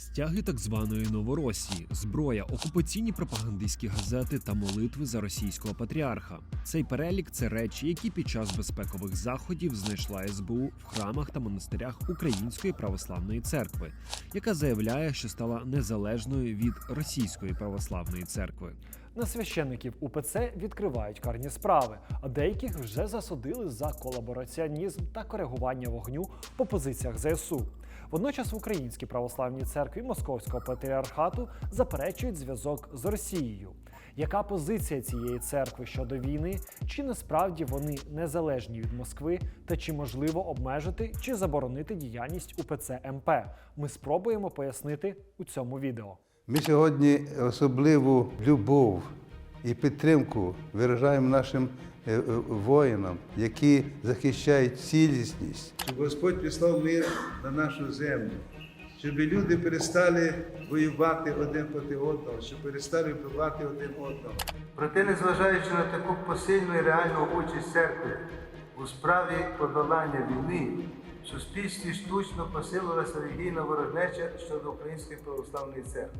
Стяги так званої Новоросії, зброя, окупаційні пропагандистські газети та молитви за російського патріарха. Цей перелік це речі, які під час безпекових заходів знайшла СБУ в храмах та монастирях Української православної церкви, яка заявляє, що стала незалежною від російської православної церкви. На священників УПЦ відкривають карні справи, а деяких вже засудили за колабораціонізм та коригування вогню по позиціях ЗСУ. Водночас в Українській православній церкві Московського патріархату заперечують зв'язок з Росією. Яка позиція цієї церкви щодо війни? Чи насправді вони незалежні від Москви? Та чи можливо обмежити чи заборонити діяльність УПЦ МП? Ми спробуємо пояснити у цьому відео. Ми сьогодні особливу любов і підтримку виражаємо нашим е, е, воїнам, які захищають цілісність. Щоб Господь післав мир на нашу землю, щоб люди перестали воювати один проти одного, щоб перестали вбивати один одного. Проте, незважаючи на таку посильну і реальну участь церкви у справі подолання війни, в суспільстві штучно посилилася релігійна ворожнеча щодо Української православної церкви.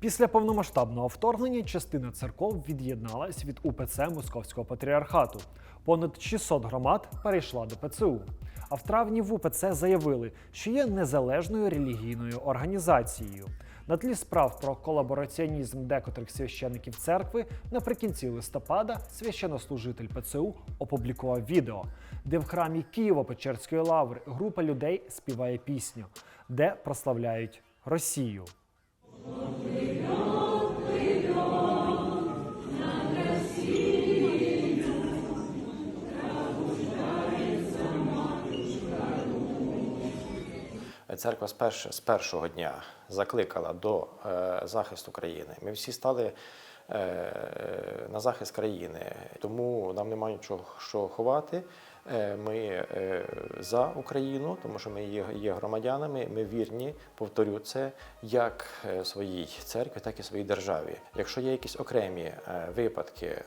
Після повномасштабного вторгнення частина церков від'єдналась від УПЦ Московського патріархату. Понад 600 громад перейшла до ПЦУ. А в травні в УПЦ заявили, що є незалежною релігійною організацією. На тлі справ про колабораціонізм декотрих священиків церкви наприкінці листопада священнослужитель ПЦУ опублікував відео, де в храмі Києво-Печерської лаври група людей співає пісню, де прославляють Росію. Церква з, перш, з першого дня закликала до е, захисту країни. Ми всі стали е, на захист країни, тому нам немає нічого що ховати. Е, Ми е, за Україну, тому що ми є, громадянами. Ми вірні, повторю це, як е, своїй церкві, так і своїй державі. Якщо є якісь окремі випадки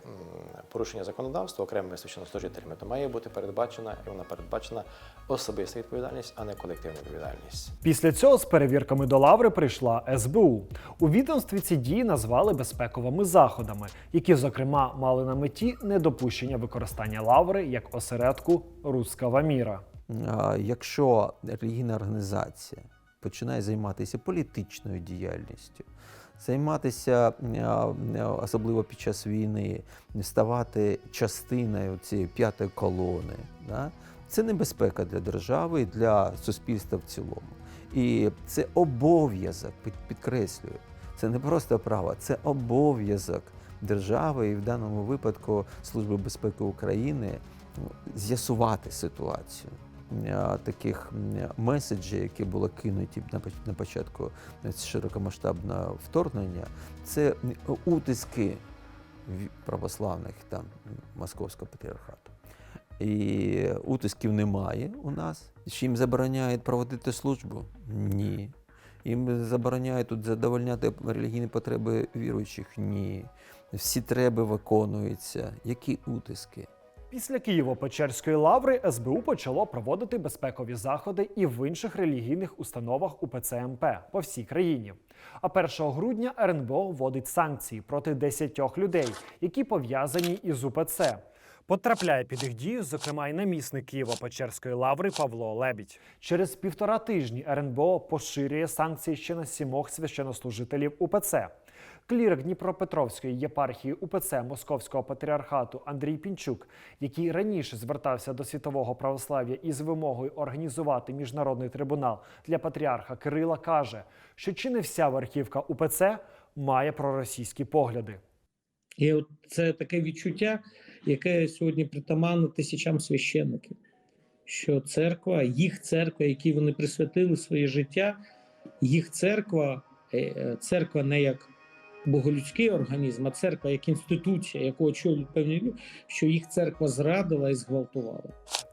порушення законодавства окремими священнослужителями, то має бути передбачена і вона передбачена особиста відповідальність, а не колективна відповідальність. Після цього з перевірками до лаври прийшла СБУ. У відомстві ці дії назвали безпековими заходами, які, зокрема, мали на меті недопущення використання лаври як осередку руского міра. Якщо релігійна організація починає займатися політичною діяльністю, займатися особливо під час війни, ставати частиною цієї п'ятої колони, да, це небезпека для держави і для суспільства в цілому. І це обов'язок, під- підкреслюю, це не просто право, це обов'язок держави і в даному випадку Служби безпеки України з'ясувати ситуацію. Е, Таких меседжів, які були кинуті на початку широкомасштабного вторгнення, це утиски православних там московського патріархату. І утисків немає у нас. Чи їм забороняють проводити службу? Ні. Їм забороняють тут задовольняти релігійні потреби віруючих? Ні. Всі треба виконуються. Які утиски? Після Києво-Печерської лаври СБУ почало проводити безпекові заходи і в інших релігійних установах УПЦ МП по всій країні. А 1 грудня РНБО вводить санкції проти 10 людей, які пов'язані із УПЦ. Потрапляє під їх дію, зокрема, і намісник Києво-Печерської лаври Павло Лебідь. Через півтора тижні РНБО поширює санкції ще на сімох священнослужителів УПЦ. Клірик Дніпропетровської єпархії УПЦ Московського патріархату Андрій Пінчук, який раніше звертався до світового православ'я із вимогою організувати міжнародний трибунал для патріарха Кирила, каже, що чи не вся верхівка УПЦ має проросійські погляди. І от це таке відчуття, яке сьогодні притаманно тисячам священників, що церква, їх церква, якій вони присвятили своє життя, їх церква, е, е, церква не як боголюдський організм, а церква як інституція, яку очолюють певні що їх церква зрадила і зґвалтувала.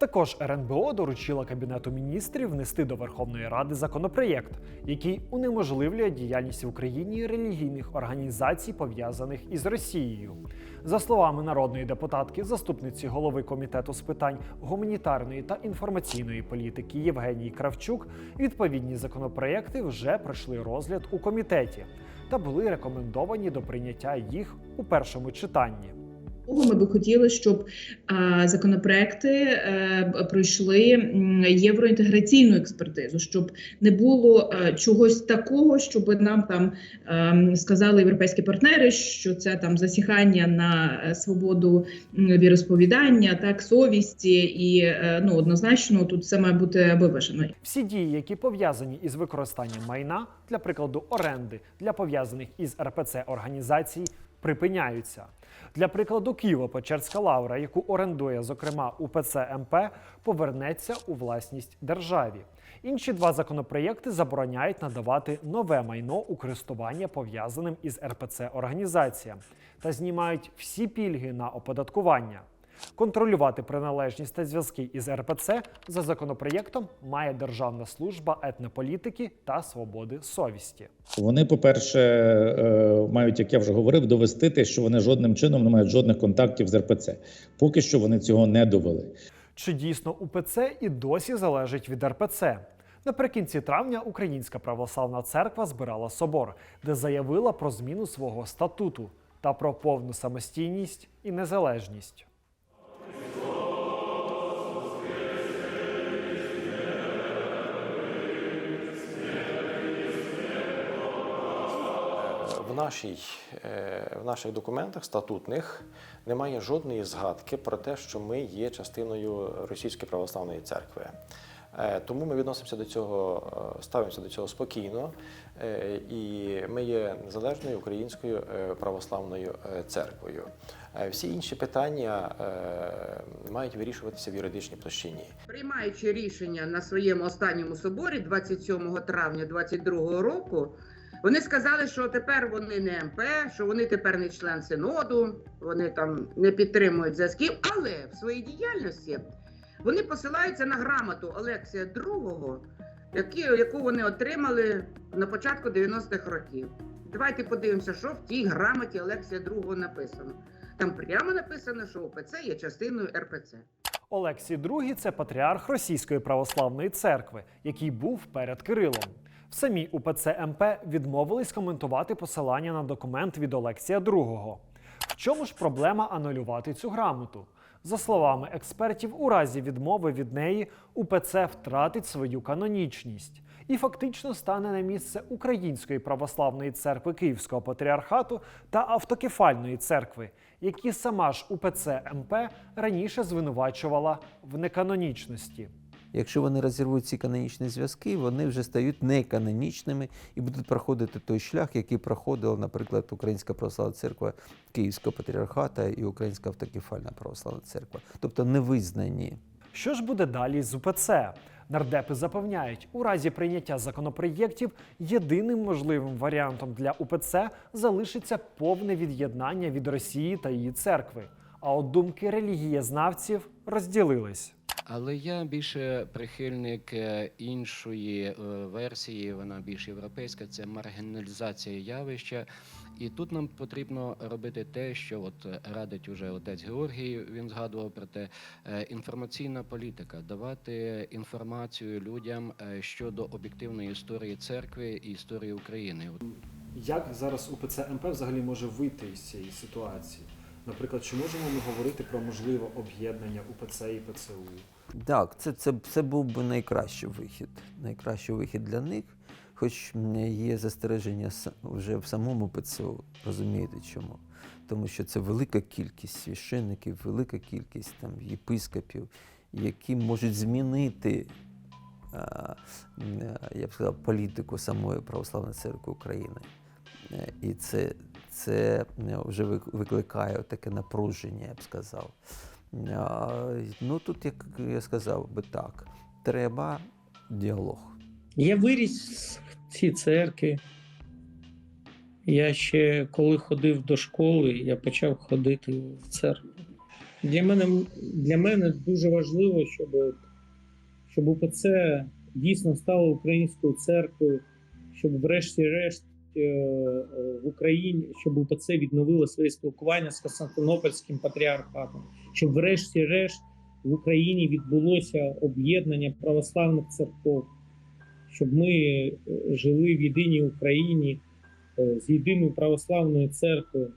Також РНБО доручила Кабінету міністрів внести до Верховної Ради законопроєкт, який унеможливлює діяльність в Україні релігійних організацій, пов'язаних із Росією. За словами народної депутатки, заступниці голови комітету з питань гуманітарної та інформаційної політики Євгенії Кравчук, відповідні законопроекти вже пройшли розгляд у комітеті та були рекомендовані до прийняття їх у першому читанні. Того Ми би хотіли, щоб законопроекти е, пройшли євроінтеграційну експертизу, щоб не було е, чогось такого, щоб нам там е, сказали європейські партнери, що це там засіхання на свободу віросповідання, так совісті, і ну однозначно тут все має бути виважено. Всі дії, які пов'язані із використанням майна, для прикладу, оренди для пов'язаних із РПЦ організацій, припиняються. Для прикладу, Києво-Печерська лавра, яку орендує, зокрема, УПЦ МП, повернеться у власність державі. Інші два законопроєкти забороняють надавати нове майно у користування пов'язаним із РПЦ організаціям та знімають всі пільги на оподаткування. Контролювати приналежність та зв'язки із РПЦ за законопроєктом має Державна служба етнополітики та свободи совісті. Вони, по-перше, е, мають, як я вже говорив, довести те, що вони жодним чином не мають жодних контактів з РПЦ. Поки що вони цього не довели. Чи дійсно УПЦ і досі залежить від РПЦ? Наприкінці травня Українська православна церква збирала собор, де заявила про зміну свого статуту та про повну самостійність і незалежність. В, нашій, е, в наших документах статутних немає жодної згадки про те, що ми є частиною Російської православної церкви. Е, Тому ми відносимося до цього, е, ставимося до цього спокійно, і ми є незалежною українською православною церквою. Всі інші питання мають вирішуватися в юридичній площині. Приймаючи рішення на своєму останньому соборі 27 травня 2022 року, вони сказали, що тепер вони не МП, що вони тепер не член синоду, вони там не підтримують зв'язків, але в своїй діяльності вони посилаються на грамоту Олексія II, яку вони отримали на початку 90-х років. Давайте подивимося, що в тій грамоті Олексія II написано. Там прямо написано, що УПЦ є частиною РПЦ. Олексій II – це патріарх Російської православної церкви, який був перед Кирилом. В самій УПЦ МП відмовились коментувати посилання на документ від Олексія II. В чому ж проблема анулювати цю грамоту? За словами експертів, у разі відмови від неї УПЦ втратить свою канонічність і фактично стане на місце Української православної церкви Київського патріархату та автокефальної церкви, які сама ж УПЦ МП раніше звинувачувала в неканонічності. Якщо вони розірвуть ці канонічні зв'язки, вони вже стають неканонічними і будуть проходити той шлях, який проходила, наприклад, Українська православна церква Київського патріархата і Українська автокефальна православна церква, тобто невизнані. Що ж буде далі з УПЦ? Нардепи запевняють, у разі прийняття законопроєктів єдиним можливим варіантом для УПЦ залишиться повне від'єднання від Росії та її церкви. А от думки релігієзнавців розділились. Але я більше прихильник е, іншої е, версії, вона більш європейська, це маргіналізація явища. І тут нам потрібно робити те, що от е, радить уже отець Георгій. Він згадував про те, інформаційна політика, давати інформацію людям щодо об'єктивної історії церкви і історії України. Як зараз УПЦ МП взагалі може вийти із цієї ситуації? Наприклад, чи можемо ми говорити про можливе об'єднання УПЦ і ПЦУ? Так, це, це, це був би найкращий вихід. Найкращий вихід для них, хоч є застереження вже в самому ПЦУ. Розумієте чому? Тому що це велика кількість священників, велика кількість там єпископів, які можуть змінити, я б сказав, політику самої православної церкви України. І це, це вже викликає таке напруження, я б сказав. Ну тут, як я сказав би так, треба діалог. Я виріс в цій церкві. Я ще коли ходив до школи, я почав ходити в церкву. Для мене, для мене дуже важливо, щоб, щоб УПЦ дійсно стало українською церквою, щоб врешті-решт в Україні, щоб УПЦ відновило своє спілкування з Константинопольським патріархатом, щоб, врешті-решт, в Україні відбулося об'єднання православних церков, щоб ми е, жили в єдиній Україні е, з єдиною православною церквою.